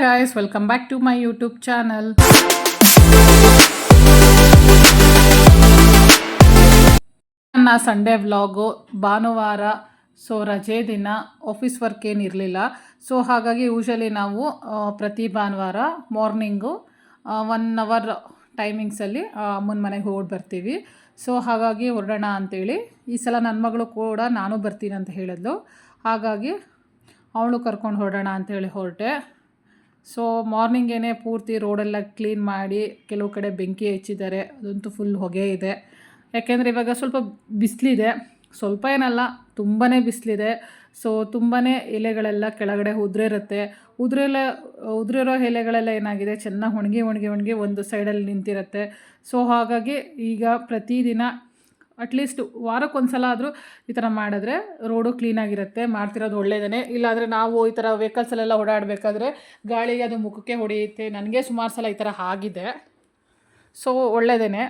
guys, welcome back to my youtube channel. ನನ್ನ Sunday vlog ಭಾನುವಾರ so ರಜೆ ದಿನ ಆಫೀಸ್ ವರ್ಕ್ ಏನಿರಲಿಲ್ಲ ಸೊ ಹಾಗಾಗಿ ಯೂಶಲಿ ನಾವು ಪ್ರತಿ ಭಾನುವಾರ ಮಾರ್ನಿಂಗು ಒನ್ ಅವರ್ ಟೈಮಿಂಗ್ಸಲ್ಲಿ ಅಮ್ಮನ ಮನೆಗೆ ಹೋಗಿ ಬರ್ತೀವಿ. ಸೊ ಹಾಗಾಗಿ ಹೊರಡೋಣ ಅಂತೇಳಿ. ಈ ಸಲ ನನ್ನ ಮಗಳು ಕೂಡ ನಾನು ಬರ್ತೀನಿ ಅಂತ ಹೇಳಿದ್ಲು. ಹಾಗಾಗಿ ಅವಳು ಕರ್ಕೊಂಡು ಹೊರಡೋಣ ಅಂತೇಳಿ ಹೊರಟೆ. ಸೊ ಮಾರ್ನಿಂಗೇನೆ ಪೂರ್ತಿ ರೋಡೆಲ್ಲ ಕ್ಲೀನ್ ಮಾಡಿ ಕೆಲವು ಕಡೆ ಬೆಂಕಿ ಹಚ್ಚಿದ್ದಾರೆ. ಅದಂತೂ ಫುಲ್ ಹೊಗೆ ಇದೆ. ಯಾಕೆಂದರೆ ಇವಾಗ ಸ್ವಲ್ಪ ಬಿಸಿಲಿದೆ. ಸ್ವಲ್ಪ ಏನಲ್ಲ ತುಂಬಾ ಬಿಸಿಲಿದೆ. ಸೊ ತುಂಬಾ ಎಲೆಗಳೆಲ್ಲ ಕೆಳಗಡೆ ಉದುರಿರುತ್ತೆ ಉದುರೆಲ್ಲ ಉದುರಿರೋ ಎಲೆಗಳೆಲ್ಲ ಏನಾಗಿದೆ? ಚೆನ್ನಾಗಿ ಒಣಗಿ ಒಣಗಿ ಒಣಗಿ ಒಂದು ಸೈಡಲ್ಲಿ ನಿಂತಿರುತ್ತೆ. ಸೊ ಹಾಗಾಗಿ ಈಗ ಪ್ರತಿದಿನ ಅಟ್ಲೀಸ್ಟ್ ವಾರಕ್ಕೊಂದ್ಸಲ ಆದರೂ ಈ ಥರ ಮಾಡಿದ್ರೆ ರೋಡು ಕ್ಲೀನಾಗಿರುತ್ತೆ ಮಾಡ್ತಿರೋದು ಒಳ್ಳೆಯದೇ ಇಲ್ಲಾಂದರೆ ನಾವು ಈ ಥರ ವೆಹಿಕಲ್ಸಲ್ಲೆಲ್ಲ ಓಡಾಡಬೇಕಾದ್ರೆ ಗಾಳಿಗೆ ಅದು ಮುಖಕ್ಕೆ ಹೊಡೆಯುತ್ತೆ. ನನಗೆ ಸುಮಾರು ಸಲ ಈ ಥರ ಆಗಿದೆ. ಸೊ ಒಳ್ಳೆಯದೇ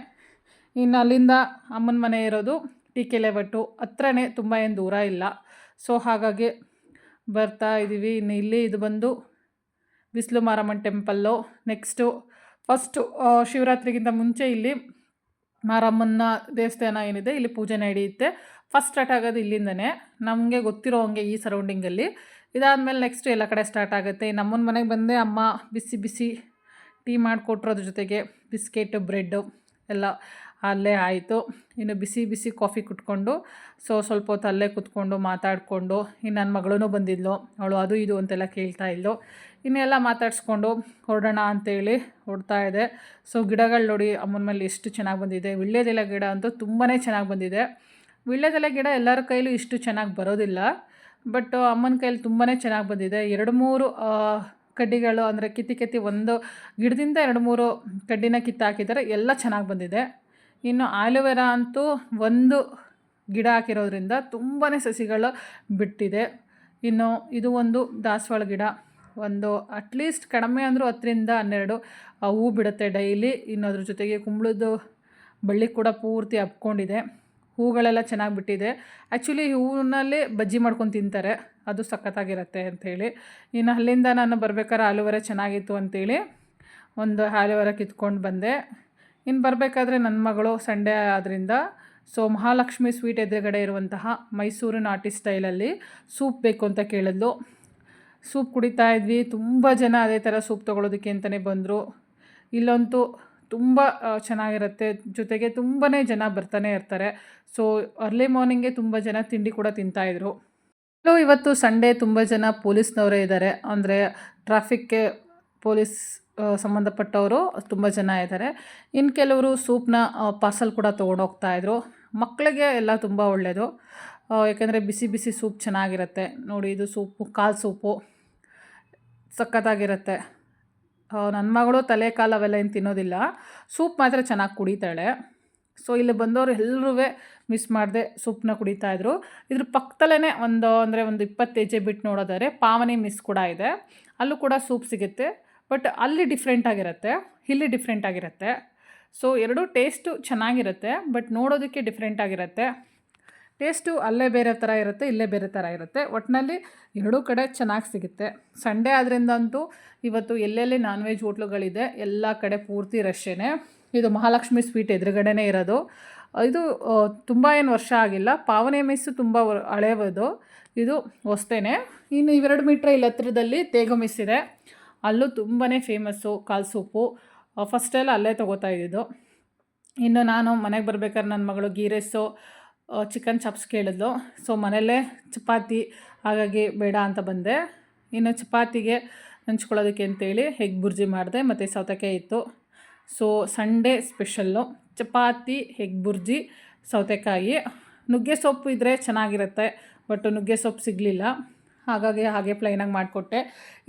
ಇನ್ನು ಅಲ್ಲಿಂದ ಅಮ್ಮನ ಮನೆ ಇರೋದು ಟಿ ಕೆ ಲೆಬಟ್ಟು ಹತ್ರನೇ ತುಂಬ ಏನು ದೂರ ಇಲ್ಲ. ಸೊ ಹಾಗಾಗಿ ಬರ್ತಾ ಇದ್ದೀವಿ ಇನ್ನು ಇಲ್ಲಿ ಇದು ಬಂದು ಬಿಸಿಲು ಮಾರಮ್ಮನ ಟೆಂಪಲ್ಲು ನೆಕ್ಸ್ಟು ಫಸ್ಟು ಶಿವರಾತ್ರಿಗಿಂತ ಮುಂಚೆ ಇಲ್ಲಿ ಮಾರಮ್ಮನ ದೇವಸ್ಥಾನ ಏನಿದೆ, ಇಲ್ಲಿ ಪೂಜೆ ನಡೆಯುತ್ತೆ. ಫಸ್ಟ್ ಸ್ಟಾರ್ಟ್ ಆಗೋದು ಇಲ್ಲಿಂದನೇ. ನಮಗೆ ಗೊತ್ತಿರೋ ಹಂಗೆ ಈ ಸರೌಂಡಿಂಗಲ್ಲಿ ಇದಾದಮೇಲೆ ನೆಕ್ಸ್ಟ್ ಎಲ್ಲ ಕಡೆ ಸ್ಟಾರ್ಟ್ ಆಗುತ್ತೆ. ನಮ್ಮನ ಮನೆಗೆ ಬಂದೆ ಅಮ್ಮ ಬಿಸಿ ಬಿಸಿ ಟೀ ಮಾಡಿಕೊಟ್ರೋದ್ರ ಜೊತೆಗೆ, ಬಿಸ್ಕೆಟ್ ಬ್ರೆಡ್ಡು ಎಲ್ಲ. ಅಲ್ಲೇ ಆಯಿತು. ಇನ್ನು ಬಿಸಿ ಬಿಸಿ ಕಾಫಿ ಕುಟ್ಕೊಂಡು, ಸೊ ಸ್ವಲ್ಪ ಹೊತ್ತು ಅಲ್ಲೇ ಕುತ್ಕೊಂಡು ಮಾತಾಡಿಕೊಂಡು, ಇನ್ನು ನನ್ನ ಮಗಳೂ ಬಂದಿದ್ಲು. ಅವಳು ಅದು ಇದು ಅಂತೆಲ್ಲ ಕೇಳ್ತಾ ಇದ್ಲು. ಇನ್ನೆಲ್ಲ ಮಾತಾಡಿಸ್ಕೊಂಡು ಹೊರಡೋಣ ಅಂತೇಳಿ ಹೊಡ್ತಾ ಇದೆ. ಸೊ ಗಿಡಗಳು ನೋಡಿ, ಅಮ್ಮನ ಮೇಲೆ ಎಷ್ಟು ಚೆನ್ನಾಗಿ ಬಂದಿದೆ. ವಿಳ್ಯದೆಲೆ ಗಿಡ ಅಂತೂ ತುಂಬಾ ಚೆನ್ನಾಗಿ ಬಂದಿದೆ. ವಿಳ್ಯದೆಲೆ ಗಿಡ ಎಲ್ಲರ ಕೈಲೂ ಇಷ್ಟು ಚೆನ್ನಾಗಿ ಬರೋದಿಲ್ಲ. ಬಟ್ ಅಮ್ಮನ ಕೈಲಿ ತುಂಬಾ ಚೆನ್ನಾಗಿ ಬಂದಿದೆ. ಎರಡು ಮೂರು ಕಡ್ಡಿಗಳು ಅಂದರೆ ಕಿತ್ತಿ ಕಿತ್ತಿ ಒಂದು ಗಿಡದಿಂದ ಎರಡು ಮೂರು ಕಡ್ಡಿನ ಕಿತ್ತು ಹಾಕಿದ್ದಾರೆ ಎಲ್ಲ ಚೆನ್ನಾಗಿ ಬಂದಿದೆ. ಇನ್ನು ಆಲೋವೆರಾ ಅಂತೂ ಒಂದು ಗಿಡ ಹಾಕಿರೋದ್ರಿಂದ ತುಂಬಾ ಸಸಿಗಳು ಬಿಟ್ಟಿದೆ. ಇನ್ನು ಇದು ಒಂದು ದಾಸವಾಳ ಗಿಡ. ಒಂದು ಅಟ್ಲೀಸ್ಟ್ ಕಡಿಮೆ ಅಂದರೂ ಹತ್ತರಿಂದ ಹನ್ನೆರಡು ಹೂ ಬಿಡುತ್ತೆ ಡೈಲಿ ಇನ್ನು ಅದ್ರ ಜೊತೆಗೆ ಕುಂಬಳದ್ದು ಬಳ್ಳಿ ಕೂಡ ಪೂರ್ತಿ ಹಬ್ಕೊಂಡಿದೆ. ಹೂಗಳೆಲ್ಲ ಚೆನ್ನಾಗಿ ಬಿಟ್ಟಿದೆ. ಆ್ಯಕ್ಚುಲಿ ಹೂವಿನಲ್ಲಿ ಬಜ್ಜಿ ಮಾಡ್ಕೊಂಡು ತಿಂತಾರೆ. ಅದು ಸಖತ್ತಾಗಿರುತ್ತೆ ಅಂಥೇಳಿ ಇನ್ನು ಅಲ್ಲಿಂದ ನಾನು ಬರ್ಬೇಕಾದ್ರೆ ಆಲೂವೆರಾ ಚೆನ್ನಾಗಿತ್ತು ಅಂಥೇಳಿ ಒಂದು ಆಲೋವೆರಾ ಕಿತ್ಕೊಂಡು ಬಂದೆ. ಇನ್ನು ಬರಬೇಕಾದ್ರೆ ನನ್ನ ಮಗಳು ಸಂಡೇ ಆದ್ದರಿಂದ ಸೊ ಮಹಾಲಕ್ಷ್ಮಿ ಸ್ವೀಟ್ ಎದುರುಗಡೆ ಇರುವಂತಹ ಮೈಸೂರು ನಾಟಿ ಸ್ಟೈಲಲ್ಲಿ ಸೂಪ್ ಬೇಕು ಅಂತ ಕೇಳಿದ್ಲು. ಸೂಪ್ ಕುಡಿತಾ ಇದ್ವಿ. ತುಂಬ ಜನ ಅದೇ ಥರ ಸೂಪ್ ತೊಗೊಳೋದಕ್ಕೆ ಅಂತಲೇ ಬಂದರು. ಇಲ್ಲಂತೂ ತುಂಬ ಚೆನ್ನಾಗಿರುತ್ತೆ. ಜೊತೆಗೆ ತುಂಬಾ ಜನ ಬರ್ತಾನೆ ಇರ್ತಾರೆ. ಸೊ ಅರ್ಲಿ ಮಾರ್ನಿಂಗೆ ತುಂಬ ಜನ ತಿಂಡಿ ಕೂಡ ತಿಂತಾಯಿದ್ರು ಹಲೋ ಇವತ್ತು ಸಂಡೇ ತುಂಬ ಜನ ಪೊಲೀಸ್ನವರೇ ಇದ್ದಾರೆ ಅಂದರೆ ಟ್ರಾಫಿಕ್ಗೆ ಪೊಲೀಸ್ ಸಂಬಂಧಪಟ್ಟವರು ತುಂಬ ಜನ ಇದ್ದಾರೆ ಇನ್ನು ಕೆಲವರು ಸೂಪ್ನ ಪಾರ್ಸಲ್ ಕೂಡ ತೊಗೊಂಡೋಗ್ತಾಯಿದ್ರು ಮಕ್ಕಳಿಗೆ ಎಲ್ಲ ತುಂಬ ಒಳ್ಳೆಯದು ಯಾಕೆಂದರೆ ಬಿಸಿ ಬಿಸಿ ಸೂಪ್ ಚೆನ್ನಾಗಿರುತ್ತೆ. ನೋಡಿ, ಇದು ಸೂಪು, ಕಾಲು ಸೂಪು. ಸಖತ್ತಾಗಿರುತ್ತೆ. ನನ್ನ ಮಗಳು ತಲೆ, ಕಾಲು ಅವೆಲ್ಲ ಏನು ತಿನ್ನೋದಿಲ್ಲ. ಸೂಪ್ ಮಾತ್ರ ಚೆನ್ನಾಗಿ ಕುಡಿತಾಳೆ. ಸೊ, ಇಲ್ಲಿ ಬಂದವರು ಎಲ್ಲರೂ ಮಿಸ್ ಮಾಡದೆ ಸೂಪ್ನ ಕುಡಿತಾಯಿದ್ರು ಇದ್ರ. ಪಕ್ಕದಲ್ಲೇ ಒಂದು, ಅಂದರೆ ಒಂದು ಇಪ್ಪತ್ತು ಹೆಜ್ಜೆ ಬಿಟ್ಟು ನೋಡೋದಾದ್ರೆ, ಪಾವನಿ ಮಿಸ್ ಕೂಡ ಇದೆ. ಅಲ್ಲೂ ಕೂಡ ಸೂಪ್ ಸಿಗುತ್ತೆ. ಬಟ್ ಅಲ್ಲಿ ಡಿಫ್ರೆಂಟ್ ಆಗಿರುತ್ತೆ, ಇಲ್ಲಿ ಡಿಫ್ರೆಂಟ್ ಆಗಿರುತ್ತೆ. ಸೊ ಎರಡೂ ಟೇಸ್ಟು ಚೆನ್ನಾಗಿರುತ್ತೆ ಬಟ್ ನೋಡೋದಕ್ಕೆ ಡಿಫ್ರೆಂಟ್ ಆಗಿರುತ್ತೆ. ಟೇಸ್ಟು ಅಲ್ಲೇ ಬೇರೆ ಥರ ಇರುತ್ತೆ, ಇಲ್ಲೇ ಬೇರೆ ಥರ ಇರುತ್ತೆ. ಒಟ್ಟಿನಲ್ಲಿ ಎರಡೂ ಕಡೆ ಚೆನ್ನಾಗಿ ಸಿಗುತ್ತೆ. ಸಂಡೇ ಆದ್ರಿಂದ ಅಂತೂ ಇವತ್ತು ಎಲ್ಲೆಲ್ಲಿ ನಾನ್ ವೆಜ್ ಹೋಟ್ಲುಗಳಿದೆ, ಎಲ್ಲ ಕಡೆ ಪೂರ್ತಿ ರಶ್ಶೇ ಇದು ಮಹಾಲಕ್ಷ್ಮಿ ಸ್ವೀಟ್ ಎದುರುಗಡೆನೇ ಇರೋದು. ಇದು ತುಂಬ ಏನು ವರ್ಷ ಆಗಿಲ್ಲ. ಪಾವನೆ ಮಿಸ್ಸು ತುಂಬ ಹಳೆಯದು ಇದು ಹೊಸ್ತೇನೆ. ಇನ್ನು ಇವೆರಡು ಮೀಟ್ರ್ ಇಲ್ಲಿ ಹತ್ರದಲ್ಲಿ ತೇಗು ಮಿಸ್ ಇದೆ ಅಲ್ಲೂ ತುಂಬಾ ಫೇಮಸ್ಸು ಕಾಲು ಸೂಪು. ಫಸ್ಟೆಲ್ಲ ಅಲ್ಲೇ ತೊಗೋತಾ ಇದ್ದಿದ್ದು. ಇನ್ನು ನಾನು ಮನೆಗೆ ಬರ್ಬೇಕಾದ್ರೆ ನನ್ನ ಮಗಳು ಗೀ ರೈಸು ಚಿಕನ್ ಚಾಪ್ಸ್ ಕೇಳಿದ್ಲು. ಸೊ ಮನೆಯಲ್ಲೇ ಚಪಾತಿ, ಹಾಗಾಗಿ ಬೇಡ ಅಂತ ಬಂದೆ. ಇನ್ನು ಚಪಾತಿಗೆ ಹಂಚ್ಕೊಳ್ಳೋದಕ್ಕೆ ಅಂತೇಳಿ ಹೆಗ್ ಬುರ್ಜಿ ಮಾಡಿದೆ, ಮತ್ತು ಸೌತೆಕಾಯಿ ಇತ್ತು. So Sunday special chapati egg bhurji, ಸೌತೆಕಾಯಿ. ನುಗ್ಗೆ ಸೊಪ್ಪು ಇದ್ದರೆ ಚೆನ್ನಾಗಿರುತ್ತೆ ಬಟ್ ನುಗ್ಗೆ ಸೊಪ್ಪು ಸಿಗಲಿಲ್ಲ. ಹಾಗಾಗಿ ಹಾಗೆ ಪ್ಲೈನಾಗಿ ಮಾಡಿಕೊಟ್ಟೆ.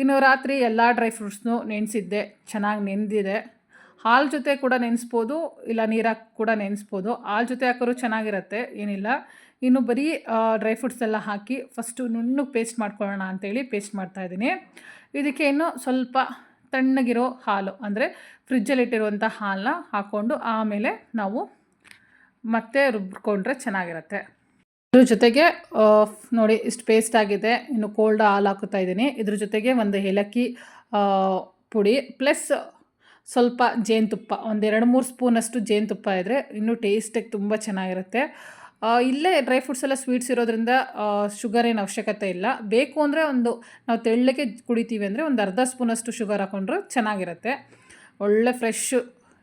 ಇನ್ನು ರಾತ್ರಿ ಎಲ್ಲ ಡ್ರೈ ಫ್ರೂಟ್ಸ್ನು ನೆನೆಸಿದ್ದೆ. ಚೆನ್ನಾಗಿ ನೆಂದಿದೆ. ಹಾಲು ಜೊತೆ ಕೂಡ ನೆನೆಸ್ಬೋದು, ಇಲ್ಲ ನೀರಾಕಿ ಕೂಡ ನೆನೆಸ್ಬೋದು. ಹಾಲು ಜೊತೆ ಹಾಕೋರು ಚೆನ್ನಾಗಿರುತ್ತೆ, ಏನಿಲ್ಲ. ಇನ್ನು ಬರೀ ಡ್ರೈ ಫ್ರೂಟ್ಸ್ ಎಲ್ಲ ಹಾಕಿ ಫಸ್ಟು ನುಣ್ಣಗೆ ಪೇಸ್ಟ್ ಮಾಡ್ಕೊಳ್ಳೋಣ ಅಂತೇಳಿ ಪೇಸ್ಟ್ ಮಾಡ್ತಾಯಿದ್ದೀನಿ ಇದಕ್ಕೆ ಇನ್ನು ಸ್ವಲ್ಪ ತಣ್ಣಗಿರೋ ಹಾಲು, ಅಂದರೆ ಫ್ರಿಜ್ಜಲ್ಲಿಟ್ಟಿರುವಂಥ ಹಾಲನ್ನ ಹಾಕ್ಕೊಂಡು ಆಮೇಲೆ ನಾವು ಮತ್ತೆ ರುಬ್ಕೊಂಡ್ರೆ ಚೆನ್ನಾಗಿರುತ್ತೆ. ಇದ್ರ ಜೊತೆಗೆ ನೋಡಿ ಇಷ್ಟು ಪೇಸ್ಟ್ ಆಗಿದೆ. ಇನ್ನು ಕೋಲ್ಡ್ ಹಾಲು ಹಾಕುತ್ತಾ ಇದ್ದೀನಿ. ಇದ್ರ ಜೊತೆಗೆ ಒಂದು ಏಲಕ್ಕಿ ಪುಡಿ ಪ್ಲಸ್ ಸ್ವಲ್ಪ ಜೇನುತುಪ್ಪ. ಒಂದೆರಡು ಮೂರು ಸ್ಪೂನಷ್ಟು ಜೇನುತುಪ್ಪ ಇದ್ದರೆ ಇನ್ನೂ ಟೇಸ್ಟಿಗೆ ತುಂಬ ಚೆನ್ನಾಗಿರುತ್ತೆ. ಇಲ್ಲೇ ಡ್ರೈ ಫ್ರೂಟ್ಸ್ ಎಲ್ಲ ಸ್ವೀಟ್ಸ್ ಇರೋದ್ರಿಂದ ಶುಗರ್ ಏನು ಅವಶ್ಯಕತೆ ಇಲ್ಲ. ಬೇಕು ಅಂದರೆ ಒಂದು, ನಾವು ತೆಳ್ಳಗೆ ಕುಡಿತೀವಿ ಅಂದರೆ ಒಂದು ಅರ್ಧ ಸ್ಪೂನಷ್ಟು ಶುಗರ್ ಹಾಕೊಂಡ್ರೆ ಚೆನ್ನಾಗಿರುತ್ತೆ. ಒಳ್ಳೆ fresh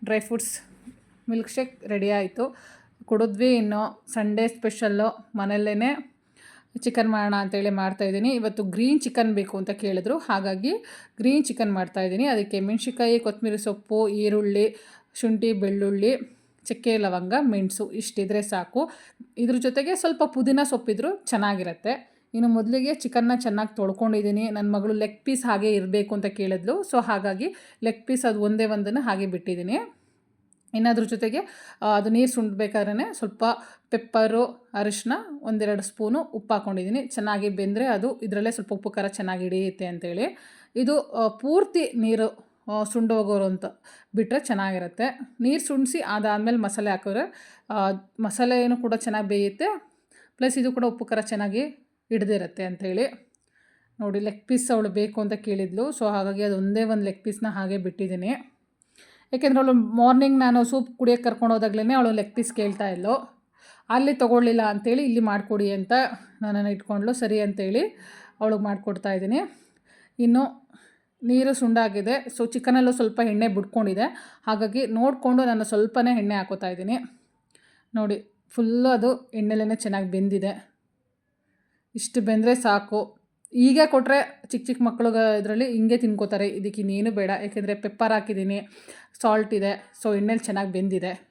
dry fruits milk shake ready ಆಯಿತು. ಕುಡಿದ್ವಿ ಇನ್ನು ಸಂಡೇ ಸ್ಪೆಷಲ್ಲು ಮನೆಯಲ್ಲೇ ಚಿಕನ್ ಮಾಡೋಣ ಅಂತೇಳಿ ಮಾಡ್ತಾಯಿದ್ದೀನಿ ಇವತ್ತು ಗ್ರೀನ್ ಚಿಕನ್ ಬೇಕು ಅಂತ ಕೇಳಿದ್ರು. ಹಾಗಾಗಿ ಗ್ರೀನ್ ಚಿಕನ್ ಮಾಡ್ತಾಯಿದ್ದೀನಿ ಅದಕ್ಕೆ ಮೆಣಸಿನ್ಕಾಯಿ, ಕೊತ್ತಂಬರಿ ಸೊಪ್ಪು, ಈರುಳ್ಳಿ, ಶುಂಠಿ, ಬೆಳ್ಳುಳ್ಳಿ, ಚಕ್ಕೆ, ಲವಂಗ, ಮೆಣಸು ಇಷ್ಟಿದ್ರೆ ಸಾಕು. ಇದ್ರ ಜೊತೆಗೆ ಸ್ವಲ್ಪ ಪುದೀನ ಸೊಪ್ಪಿದ್ರು ಚೆನ್ನಾಗಿರುತ್ತೆ. ಇನ್ನು ಮೊದಲಿಗೆ ಚಿಕನ್ನ ಚೆನ್ನಾಗಿ ತೊಳ್ಕೊಂಡಿದ್ದೀನಿ. ನನ್ನ ಮಗಳು ಲೆಗ್ ಪೀಸ್ ಹಾಗೆ ಇರಬೇಕು ಅಂತ ಕೇಳಿದ್ಲು. ಸೊ ಹಾಗಾಗಿ ಲೆಗ್ ಪೀಸ್ ಅದು ಒಂದೇ ಒಂದನ್ನು ಹಾಗೆ ಬಿಟ್ಟಿದ್ದೀನಿ. ಇನ್ನು ಅದ್ರ ಜೊತೆಗೆ ಅದು ನೀರು ಸುಂಡ್ಬೇಕಾದ್ರೆ ಸ್ವಲ್ಪ ಪೆಪ್ಪರು ಅರಿಶಿನ ಒಂದೆರಡು ಸ್ಪೂನು ಉಪ್ಪು ಹಾಕ್ಕೊಂಡಿದ್ದೀನಿ ಚೆನ್ನಾಗಿ ಬೆಂದರೆ ಅದು ಇದರಲ್ಲೇ ಸ್ವಲ್ಪ ಉಪ್ಪು ಖಾರ ಚೆನ್ನಾಗಿ ಹಿಡಿಯುತ್ತೆ ಅಂತೇಳಿ. ಇದು ಪೂರ್ತಿ ನೀರು ಸುಂಡೋಗೋರು ಅಂತ ಬಿಟ್ಟರೆ ಚೆನ್ನಾಗಿರುತ್ತೆ. ನೀರು ಸುಂಡಿಸಿ ಅದಾದಮೇಲೆ ಮಸಾಲೆ ಹಾಕಿದ್ರೆ ಮಸಾಲೆ ಏನು ಕೂಡ ಚೆನ್ನಾಗಿ ಬೇಯುತ್ತೆ. ಪ್ಲಸ್ ಇದು ಕೂಡ ಉಪ್ಪು ಖಾರ ಚೆನ್ನಾಗಿ ಹಿಡ್ದಿರುತ್ತೆ ಅಂಥೇಳಿ ನೋಡಿ, ಲೆಗ್ ಪೀಸ್ ಅವಳು ಬೇಕು ಅಂತ ಕೇಳಿದ್ಲು. ಸೊ, ಹಾಗಾಗಿ ಅದು ಒಂದೇ ಒಂದು ಲೆಗ್ ಪೀಸ್ನ ಹಾಗೆ ಬಿಟ್ಟಿದ್ದೀನಿ. ಯಾಕೆಂದ್ರೆ ಅವಳು ಮಾರ್ನಿಂಗ್ ನಾನು ಸೂಪ್ ಕುಡಿಯೋಕ್ಕೆ ಕರ್ಕೊಂಡು ಹೋದಾಗ್ಲೇ ಅವಳು ಲೆಗ್ ಪೀಸ್ ಕೇಳ್ತಾ ಇದ್ಲು. ಅಲ್ಲಿ ತೊಗೊಳ್ಳಿಲ್ಲ ಅಂತೇಳಿ ಇಲ್ಲಿ ಮಾಡಿಕೊಡಿ ಅಂತ ನನ್ನನ್ನು ಇಟ್ಕೊಂಡ್ಲು ಸರಿ ಅಂತೇಳಿ ಅವಳಿಗೆ ಮಾಡಿಕೊಡ್ತಾ ಇದ್ದೀನಿ. ಇನ್ನು ನೀರು ಸುಂಡಾಗಿದೆ. ಸೊ ಚಿಕನಲ್ಲೂ ಸ್ವಲ್ಪ ಎಣ್ಣೆ ಬಿಟ್ಕೊಂಡಿದೆ. ಹಾಗಾಗಿ ನೋಡಿಕೊಂಡು ನಾನು ಸ್ವಲ್ಪನೇ ಎಣ್ಣೆ ಹಾಕೋತಾ ಇದ್ದೀನಿ. ನೋಡಿ ಫುಲ್ಲು ಅದು ಎಣ್ಣೆಲೇ ಚೆನ್ನಾಗಿ ಬೆಂದಿದೆ. ಇಷ್ಟು ಬೆಂದರೆ ಸಾಕು. ಈಗ ಕೊಟ್ಟರೆ ಚಿಕ್ಕ ಚಿಕ್ಕ ಮಕ್ಕಳು ಇದರಲ್ಲಿ ಹಿಂಗೆ ತಿನ್ಕೋತಾರೆ. ಇದಕ್ಕೆ ಇನ್ನೇನು ಬೇಡ. ಯಾಕೆಂದರೆ ಪೆಪ್ಪರ್ ಹಾಕಿದ್ದೀನಿ. ಸಾಲ್ಟ್ ಇದೆ. ಸೊ ಎಣ್ಣೆಲಿ ಚೆನ್ನಾಗಿ ಬೆಂದಿದೆ.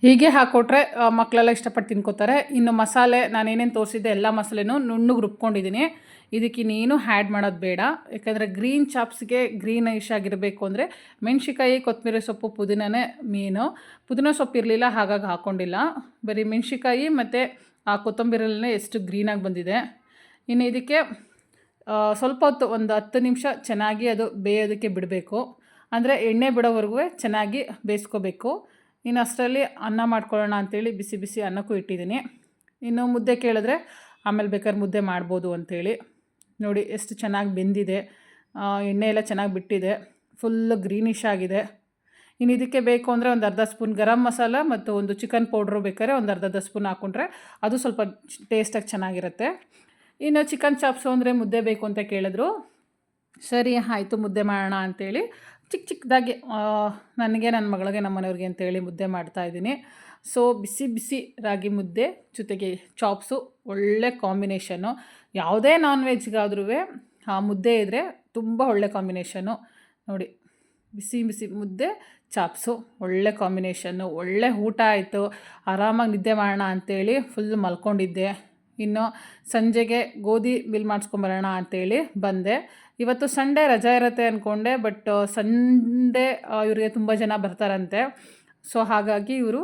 ಹೀಗೆ ಹಾಕ್ಕೊಟ್ರೆ ಮಕ್ಕಳೆಲ್ಲ ಇಷ್ಟಪಟ್ಟು ತಿನ್ಕೋತಾರೆ. ಇನ್ನು ಮಸಾಲೆ, ನಾನೇನೇನು ತೋರಿಸಿದ್ದೆ ಎಲ್ಲ ಮಸಾಲೆನೂ ನುಣ್ಣಗೆ ರುಬ್ಕೊಂಡಿದ್ದೀನಿ. ಇದಕ್ಕೆ ನೀನು ಹ್ಯಾಡ್ ಮಾಡೋದು ಬೇಡ. ಯಾಕಂದರೆ ಗ್ರೀನ್ ಚಾಪ್ಸ್ಗೆ ಗ್ರೀನ್ ಐಶ್ ಆಗಿರಬೇಕು ಅಂದರೆ ಮೆಣಸಿಕಾಯಿ ಕೊತ್ತಂಬರಿ ಸೊಪ್ಪು, ಪುದೀನನೇ ಮೀನು ಪುದೀನ ಸೊಪ್ಪು ಇರಲಿಲ್ಲ, ಹಾಗಾಗಿ ಹಾಕ್ಕೊಂಡಿಲ್ಲ ಬರೀ ಮೆಣಸಿಕಾಯಿ ಮತ್ತು, ಆ, ಕೊತ್ತಂಬರಿಯಲ್ಲೇ ಎಷ್ಟು ಗ್ರೀನಾಗಿ ಬಂದಿದೆ. ಇನ್ನು ಇದಕ್ಕೆ ಸ್ವಲ್ಪ ಹೊತ್ತು ಒಂದು ಹತ್ತು ನಿಮಿಷ ಚೆನ್ನಾಗಿ ಅದು ಬೇಯೋದಕ್ಕೆ ಬಿಡಬೇಕು. ಅಂದರೆ ಎಣ್ಣೆ ಬಿಡೋವರೆಗೂ ಚೆನ್ನಾಗಿ ಬೇಯಿಸ್ಕೋಬೇಕು. ಇನ್ನು ಅಷ್ಟರಲ್ಲಿ ಅನ್ನ ಮಾಡ್ಕೊಳ್ಳೋಣ ಅಂತೇಳಿ ಬಿಸಿ ಬಿಸಿ ಅನ್ನಕ್ಕೂ ಇಟ್ಟಿದ್ದೀನಿ. ಇನ್ನು ಮುದ್ದೆ ಕೇಳಿದ್ರೆ ಆಮೇಲೆ ಬೇಕಾದ್ರೆ ಮುದ್ದೆ ಮಾಡ್ಬೋದು ಅಂಥೇಳಿ ನೋಡಿ ಎಷ್ಟು ಚೆನ್ನಾಗಿ ಬೆಂದಿದೆ. ಎಣ್ಣೆ ಎಲ್ಲ ಚೆನ್ನಾಗಿ ಬಿಟ್ಟಿದೆ. ಫುಲ್ಲು ಗ್ರೀನಿಶ್ ಆಗಿದೆ. ಇನ್ನು ಇದಕ್ಕೆ ಬೇಕು ಅಂದರೆ ಒಂದು ಅರ್ಧ ಸ್ಪೂನ್ ಗರಂ ಮಸಾಲ ಮತ್ತು ಒಂದು ಚಿಕನ್ ಪೌಡ್ರು ಬೇಕಾದ್ರೆ ಒಂದು ಅರ್ಧ ಸ್ಪೂನ್ ಹಾಕ್ಕೊಂಡ್ರೆ ಅದು ಸ್ವಲ್ಪ ಟೇಸ್ಟಾಗಿ ಚೆನ್ನಾಗಿರುತ್ತೆ. ಇನ್ನು ಚಿಕನ್ ಚಾಪ್ಸು ಅಂದರೆ ಮುದ್ದೆ ಬೇಕು ಅಂತ ಕೇಳಿದ್ರು. ಸರಿ, ಆಯಿತು, ಮುದ್ದೆ ಮಾಡೋಣ ಅಂತೇಳಿ ಚಿಕ್ಕ ಚಿಕ್ಕದಾಗಿ ನನಗೆ ನನ್ನ ಮಗಳಿಗೆ ನಮ್ಮ ಮನೆಯವ್ರಿಗೆ ಅಂತೇಳಿ ಮುದ್ದೆ ಮಾಡ್ತಾಯಿದ್ದೀನಿ ಸೊ ಬಿಸಿ ಬಿಸಿ ರಾಗಿ ಮುದ್ದೆ ಜೊತೆಗೆ ಚಾಪ್ಸು, ಒಳ್ಳೆ ಕಾಂಬಿನೇಷನ್ನು ಯಾವುದೇ ನಾನ್ ವೆಜ್ಗಾದ್ರೂ ಆ ಮುದ್ದೆ ಇದ್ದರೆ ತುಂಬ ಒಳ್ಳೆ ಕಾಂಬಿನೇಷನ್ನು ನೋಡಿ, ಬಿಸಿ ಬಿಸಿ ಮುದ್ದೆ, ಚಾಪ್ಸು, ಒಳ್ಳೆ ಕಾಂಬಿನೇಷನ್ನು ಒಳ್ಳೆ ಊಟ ಆಯಿತು. ಆರಾಮಾಗಿ ನಿದ್ದೆ ಮಾಡೋಣ ಅಂತೇಳಿ ಫುಲ್ ಮಲ್ಕೊಂಡಿದ್ದೆ. ಇನ್ನು ಸಂಜೆಗೆ ಗೋಧಿ ಬಿಲ್ ಮಾಡಿಸ್ಕೊಂಬರೋಣ ಅಂತೇಳಿ ಬಂದೆ. ಇವತ್ತು ಸಂಡೇ ರಜಾ ಇರುತ್ತೆ ಅಂದ್ಕೊಂಡೆ ಬಟ್ ಸಂಡೇ ಇವರಿಗೆ ತುಂಬ ಜನ ಬರ್ತಾರಂತೆ. ಸೊ ಹಾಗಾಗಿ ಇವರು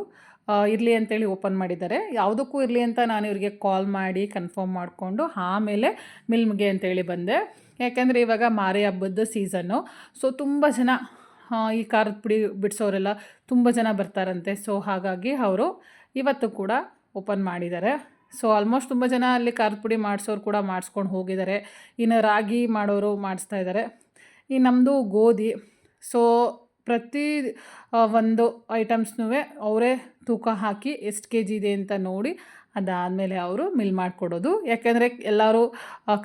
ಇರಲಿ ಅಂತೇಳಿ ಓಪನ್ ಮಾಡಿದ್ದಾರೆ. ಯಾವುದಕ್ಕೂ ಇರಲಿ ಅಂತ ನಾನು ಇವರಿಗೆ ಕಾಲ್ ಮಾಡಿ ಕನ್ಫರ್ಮ್ ಮಾಡಿಕೊಂಡು ಆಮೇಲೆ ಮಿಲ್ಮ್ಗೆ ಅಂತೇಳಿ ಬಂದೆ. ಯಾಕೆಂದರೆ ಇವಾಗ ಮಾರಿ ಹಬ್ಬದ ಸೀಸನ್ನು ಸೊ ತುಂಬ ಜನ ಈ ಖಾರದ ಪುಡಿ ಬಿಡಿಸೋರೆಲ್ಲ ತುಂಬ ಜನ ಬರ್ತಾರಂತೆ. ಸೊ ಹಾಗಾಗಿ ಅವರು ಇವತ್ತು ಕೂಡ ಓಪನ್ ಮಾಡಿದ್ದಾರೆ. ಸೊ ಆಲ್ಮೋಸ್ಟ್ ತುಂಬ ಜನ ಅಲ್ಲಿ ಖಾರದ ಪುಡಿ ಮಾಡಿಸೋರು ಕೂಡ ಮಾಡಿಸ್ಕೊಂಡು ಹೋಗಿದ್ದಾರೆ ಇನ್ನು ರಾಗಿ ಮಾಡೋರು ಮಾಡಿಸ್ತಾ ಇದ್ದಾರೆ ಈ ನಮ್ಮದು ಗೋಧಿ. ಸೊ ಪ್ರತಿ ಒಂದು ಐಟಮ್ಸ್ನೂ ಅವರೇ ತೂಕ ಹಾಕಿ ಎಷ್ಟು ಕೆ ಜಿ ಇದೆ ಅಂತ ನೋಡಿ ಅದಾದಮೇಲೆ ಅವರು ಮಿಲ್ ಮಾಡಿಕೊಡೋದು. ಯಾಕೆಂದರೆ ಎಲ್ಲರೂ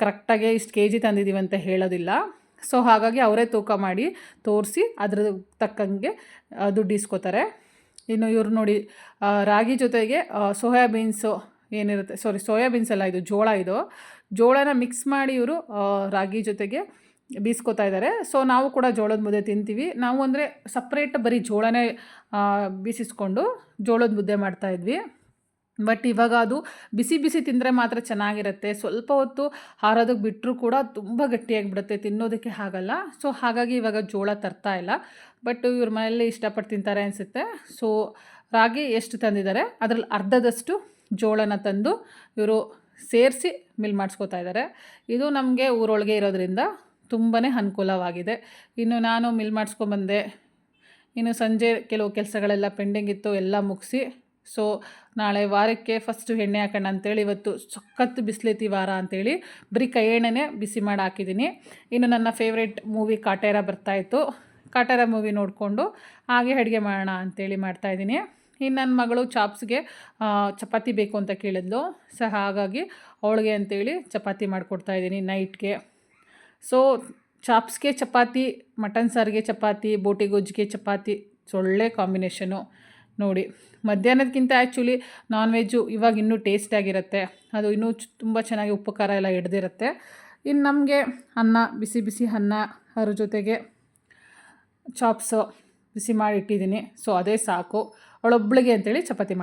ಕರೆಕ್ಟಾಗಿ ಇಷ್ಟು ಕೆ ಜಿ ತಂದಿದ್ದೀವಿ ಅಂತ ಹೇಳೋದಿಲ್ಲ. ಸೊ ಹಾಗಾಗಿ ಅವರೇ ತೂಕ ಮಾಡಿ ತೋರಿಸಿ ಅದ್ರ ತಕ್ಕಂಗೆ ದುಡ್ಡು ಇಸ್ಕೋತಾರೆ. ಇನ್ನು ಇವರು ನೋಡಿ ರಾಗಿ ಜೊತೆಗೆ ಸೋಯಾಬೀನ್ಸು ಏನಿರುತ್ತೆ ಸಾರಿ ಸೋಯಾಬೀನ್ಸ್ ಅಲ್ಲ ಇದು, ಜೋಳ ಇದು. ಜೋಳನ ಮಿಕ್ಸ್ ಮಾಡಿ ಇವರು ರಾಗಿ ಜೊತೆಗೆ ಬೀಸ್ಕೊತಾ ಇದ್ದಾರೆ ಸೊ ನಾವು ಕೂಡ ಜೋಳದ ಮುದ್ದೆ ತಿಂತೀವಿ. ನಾವು ಅಂದರೆ ಸಪ್ರೇಟ್ ಬರೀ ಜೋಳನೇ ಬೀಸಿಸ್ಕೊಂಡು ಜೋಳದ ಮುದ್ದೆ ಮಾಡ್ತಾಯಿದ್ವಿ ಬಟ್ ಇವಾಗ ಅದು ಬಿಸಿ ಬಿಸಿ ತಿಂದರೆ ಮಾತ್ರ ಚೆನ್ನಾಗಿರುತ್ತೆ. ಸ್ವಲ್ಪ ಹೊತ್ತು ಹಾರೋದಕ್ಕೆ ಬಿಟ್ಟರೂ ಕೂಡ ತುಂಬ ಗಟ್ಟಿಯಾಗಿಬಿಡುತ್ತೆ, ತಿನ್ನೋದಕ್ಕೆ ಆಗಲ್ಲ. ಸೊ ಹಾಗಾಗಿ ಇವಾಗ ಜೋಳ ತರ್ತಾ ಇಲ್ಲ. ಬಟ್ ಇವ್ರ ಮನೆಯಲ್ಲಿ ಇಷ್ಟಪಟ್ಟು ತಿಂತಾರೆ ಅನಿಸುತ್ತೆ. ಸೊ ರಾಗಿ ಎಷ್ಟು ತಂದಿದ್ದಾರೆ? ಅದರಲ್ಲಿ ಅರ್ಧದಷ್ಟು ಜೋಳನ ತಂದು ಇವರು ಸೇರಿಸಿ ಮಿಲ್ ಮಾಡಿಸ್ಕೋತಾ ಇದ್ದಾರೆ. ಇದು ನಮಗೆ ಊರೊಳಗೆ ಇರೋದರಿಂದ ತುಂಬಾ ಅನುಕೂಲವಾಗಿದೆ. ಇನ್ನು ನಾನು ಮಿಲ್ ಮಾಡಿಸ್ಕೊಂಬಂದೆ, ಇನ್ನು ಸಂಜೆ ಕೆಲವು ಕೆಲಸಗಳೆಲ್ಲ ಪೆಂಡಿಂಗ್ ಇತ್ತು, ಎಲ್ಲ ಮುಗಿಸಿ, ಸೊ ನಾಳೆ ವಾರಕ್ಕೆ ಫಸ್ಟು ಎಣ್ಣೆ ಹಾಕೋಣ ಅಂತೇಳಿ ಇವತ್ತು ಸಖತ್ತು ಬಿಸಿಲೈತಿ ವಾರ ಅಂತೇಳಿ ಬರೀ ಕೈ ಎಣ್ಣೆನೇ ಬಿಸಿ ಮಾಡಿ ಹಾಕಿದ್ದೀನಿ. ಇನ್ನು ನನ್ನ ಫೇವ್ರೆಟ್ ಮೂವಿ ಕಾಟೇರ ಬರ್ತಾಯಿತ್ತು ಕಾಟೇರ ಮೂವಿ ನೋಡಿಕೊಂಡು ಹಾಗೆ ಅಡುಗೆ ಮಾಡೋಣ ಅಂತೇಳಿ ಮಾಡ್ತಾಯಿದ್ದೀನಿ ಇನ್ನು ನನ್ನ ಮಗಳು ಚಾಪ್ಸ್ಗೆ ಚಪಾತಿ ಬೇಕು ಅಂತ ಕೇಳಿದ್ಲು. ಸೊ ಹಾಗಾಗಿ ಅವಳಿಗೆ ಅಂತೇಳಿ ಚಪಾತಿ ಮಾಡಿಕೊಡ್ತಾ ಇದ್ದೀನಿ ನೈಟ್ಗೆ. ಸೊ, ಚಾಪ್ಸ್ಗೆ ಚಪಾತಿ, ಮಟನ್ ಸಾರಿಗೆ ಚಪಾತಿ, ಬೋಟಿ ಗೊಜ್ಜಿಗೆ ಚಪಾತಿ ಒಳ್ಳೆ ಕಾಂಬಿನೇಷನು ನೋಡಿ. ಮಧ್ಯಾಹ್ನದಕ್ಕಿಂತ ಆ್ಯಕ್ಚುಲಿ ನಾನ್ ವೆಜ್ಜು ಇವಾಗ ಇನ್ನೂ ಟೇಸ್ಟಾಗಿರುತ್ತೆ ಅದು ಇನ್ನೂ ತುಂಬ ಚೆನ್ನಾಗಿ ಉಪ್ಪು ಖಾರ ಎಲ್ಲ ಹಿಡ್ದಿರುತ್ತೆ. ಇನ್ನು ನಮಗೆ ಅನ್ನ, ಬಿಸಿ ಬಿಸಿ ಅನ್ನ, ಅದ್ರ ಜೊತೆಗೆ ಚಾಪ್ಸು ಬಿಸಿ ಮಾಡಿ ಇಟ್ಟಿದ್ದೀನಿ. ಸೊ, ಅದೇ ಸಾಕು. ಅವಳೊಬ್ಳಿಗೆ ಅಂತೇಳಿ ಚಪಾತಿ ಮಾಡಿ